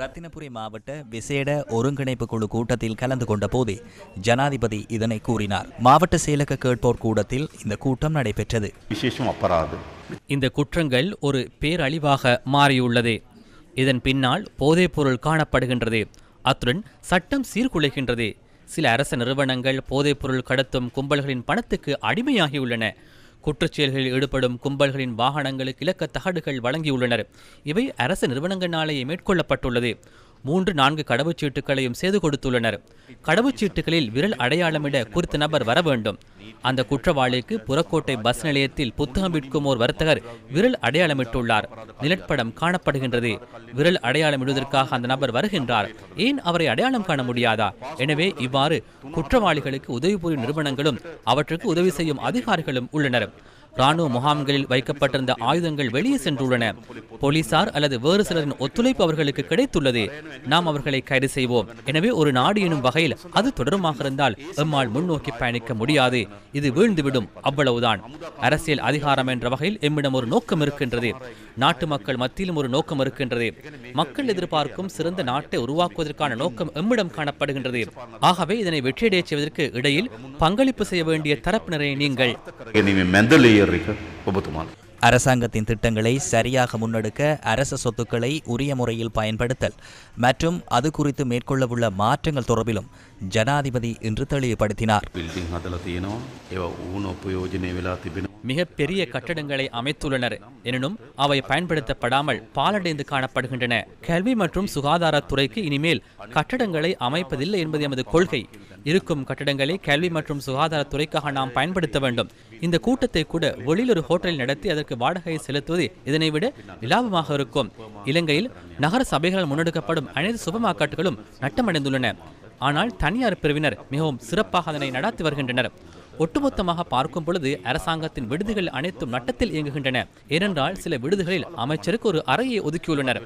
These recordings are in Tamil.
ரத்தினபுரி மாவட்ட விசேட ஒருங்கிணைப்பு குழு கூட்டத்தில் கலந்து கொண்ட போதே ஜனாதிபதி இதனை கூறினார். மாவட்ட செயலக கேட்போர் கூடத்தில் இந்த கூட்டம் நடைபெற்றது. விசேஷம் அபராது இந்த குற்றங்கள் ஒரு பேரழிவாக மாறியுள்ளது. இதன் பின்னால் போதைப்பொருள் காணப்படுகின்றது. அத்துடன் சட்டம் சீர்குலைகின்றது. சில அரச நிறுவனங்கள் போதைப்பொருள் கடத்தும் கும்பல்களின் பணத்துக்கு அடிமையாகியுள்ளன. குற்றச்செயல்களில் ஈடுபடும் கும்பல்களின் வாகனங்களுக்கு இலக்க தகடுகள் வழங்கியுள்ளனர். இவை அரசு நிறுவனங்களாலேயே மேற்கொள்ளப்பட்டுள்ளது. மூன்று நான்கு கடவுச்சீட்டுகளையும் செய்து கொடுத்துள்ளனர். கடவுச்சீட்டுகளில் விரல் அடையாளமிட குறித்த நபர் வர வேண்டும். அந்த குற்றவாளிக்கு புறக்கோட்டை பஸ் நிலையத்தில் புத்தகம் விற்கும் ஓர் வர்த்தகர் விரல் அடையாளமிட்டுள்ளார். நிலப்படம் காணப்படுகின்றது. விரல் அடையாளமிடுவதற்காக அந்த நபர் வருகின்றார். ஏன் அவரை அடையாளம் காண முடியாதா? எனவே இவ்வாறு குற்றவாளிகளுக்கு உதவி புரியும் நிறுவனங்களும் அவற்றுக்கு உதவி செய்யும் அதிகாரிகளும் உள்ளனர். ராணுவ முகாம்களில் வைக்கப்பட்டிருந்த ஆயுதங்கள் வெளியே சென்றுள்ளன. போலீசார் அல்லது வேறு சிலரின் ஒத்துழைப்பு அவர்களுக்கு கிடைத்துள்ளது. நாம் அவர்களை கைது செய்வோம். எனவே ஒரு நாடு எனும் வகையில் அது தொடருமாக இருந்தால் எம்மால் முன்னோக்கி பயணிக்க முடியாது. இது வீழ்ந்துவிடும். அவ்வளவுதான். அரசியல் அதிகாரம் என்ற வகையில் எம்மிடம் ஒரு நோக்கம் இருக்கின்றது. நாட்டு மக்கள் மத்தியிலும் ஒரு நோக்கம் இருக்கின்றது. மக்கள் எதிர்பார்க்கும் சிறந்த நாட்டை உருவாக்குவதற்கான நோக்கம் எம்மிடம் காணப்படுகின்றது. ஆகவே இதனை வெற்றியடைய செய்வதற்கு இடையில் பங்களிப்பு செய்ய வேண்டிய தரப்பினரை நீங்கள். ගැනීම මැදලේයර් එක ඔබතුමාල. அரசாங்கத்தின் திட்டங்களை சரியாக முன்னெடுக்க அரச சொத்துக்களை உரிய முறையில் பயன்படுத்தல் மற்றும் அது குறித்து மேற்கொள்ளவுள்ள மாற்றங்கள் தொடர்பிலும் ஜனாதிபதி இன்று தெளிவுபடுத்தினார் බිල්ඩිං හදල තියෙනවා ඒව ඌන උපයෝජනය වෙලා තිබෙන. மிகப்பெரிய கட்டடங்களை அமைத்துள்ளனர் எனினும் அவை பயன்படுத்தப்படாமல் பாலடைந்து காணப்படுகின்றன கல்வி மற்றும் சுகாதாரத்துறைக்கு இனிமேல் கட்டடங்களை அமைப்பதில்லை என்பது எமது கொள்கை இருக்கும் கட்டடங்களை கல்வி மற்றும் சுகாதாரத்துறைக்காக நாம் பயன்படுத்த வேண்டும். இந்த கூட்டத்தை கூட வெளியில் ஒரு ஹோட்டலில் நடத்தி அதற்கு வாடகையை செலுத்துவது இதனை விட லாபமாக இருக்கும். இலங்கையில் நகர சபைகளால் முன்னெடுக்கப்படும் அனைத்து சுபமாக்காட்டுகளும் நட்டமடைந்துள்ளன. ஆனால் தனியார் பிரிவினர் மிகவும் சிறப்பாக அதனை நடத்தி வருகின்றனர். ஒட்டுமொத்தமாக பார்க்கும் பொழுது அரசாங்கத்தின் விடுதிகள் அனைத்தும் நட்டத்தில் இயங்குகின்றன. ஏனென்றால் சில விடுதிகளில் அமைச்சருக்கு ஒரு அறையை ஒதுக்கியுள்ளனர்.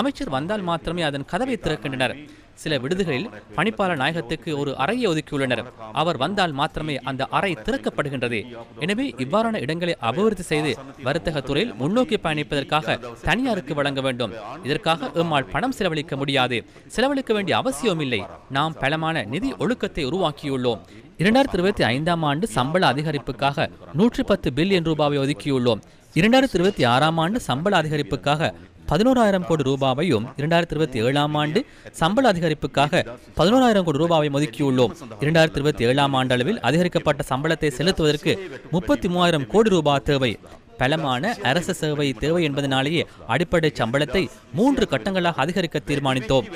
அமைச்சர் வந்தால் மாத்திரமே அதன் கதவை திறக்கின்றனர். சில விடுதிகளில் பணிப்பாளர் நாயகத்துக்கு ஒரு அறையை ஒதுக்கியுள்ளனர். அவர் வந்தால் மாத்திரமே அந்த அறை திறக்கப்படுகின்றது. எனவே இவ்வாறான இடங்களை அபிவிருத்தி செய்து வர்த்தக துறையில் முன்னோக்கி பயணிப்பதற்காக தனியாருக்கு வழங்க வேண்டும். இதற்காக எம்மால் பணம் செலவழிக்க முடியாது. செலவழிக்க வேண்டிய அவசியம் இல்லை. நாம் பலமான நிதி ஒழுக்கத்தை உருவாக்கியுள்ளோம். இரண்டாயிரத்தி இருபத்தி ஐந்தாம் ஆண்டு சம்பள அதிகரிப்புக்காக நூற்றி பத்து பில்லியன் ரூபாவை ஒதுக்கியுள்ளோம். இரண்டாயிரத்தி இருபத்தி ஆறாம் ஆண்டு சம்பள அதிகரிப்புக்காக பதினோராயிரம் கோடி ரூபாவையும் இரண்டாயிரத்தி இருபத்தி ஏழாம் ஆண்டு சம்பள அதிகரிப்புக்காக பதினோராயிரம் கோடி ரூபாவை ஒதுக்கியுள்ளோம். இரண்டாயிரத்தி இருபத்தி ஏழாம் ஆண்டு அளவில் அதிகரிக்கப்பட்ட சம்பளத்தை செலுத்துவதற்கு முப்பத்தி மூவாயிரம் கோடி ரூபாய் தேவை. பலமான அரசு சேவை தேவை என்பதனாலேயே அடிப்படை சம்பளத்தை மூன்று கட்டங்களாக அதிகரிக்க தீர்மானித்தோம்.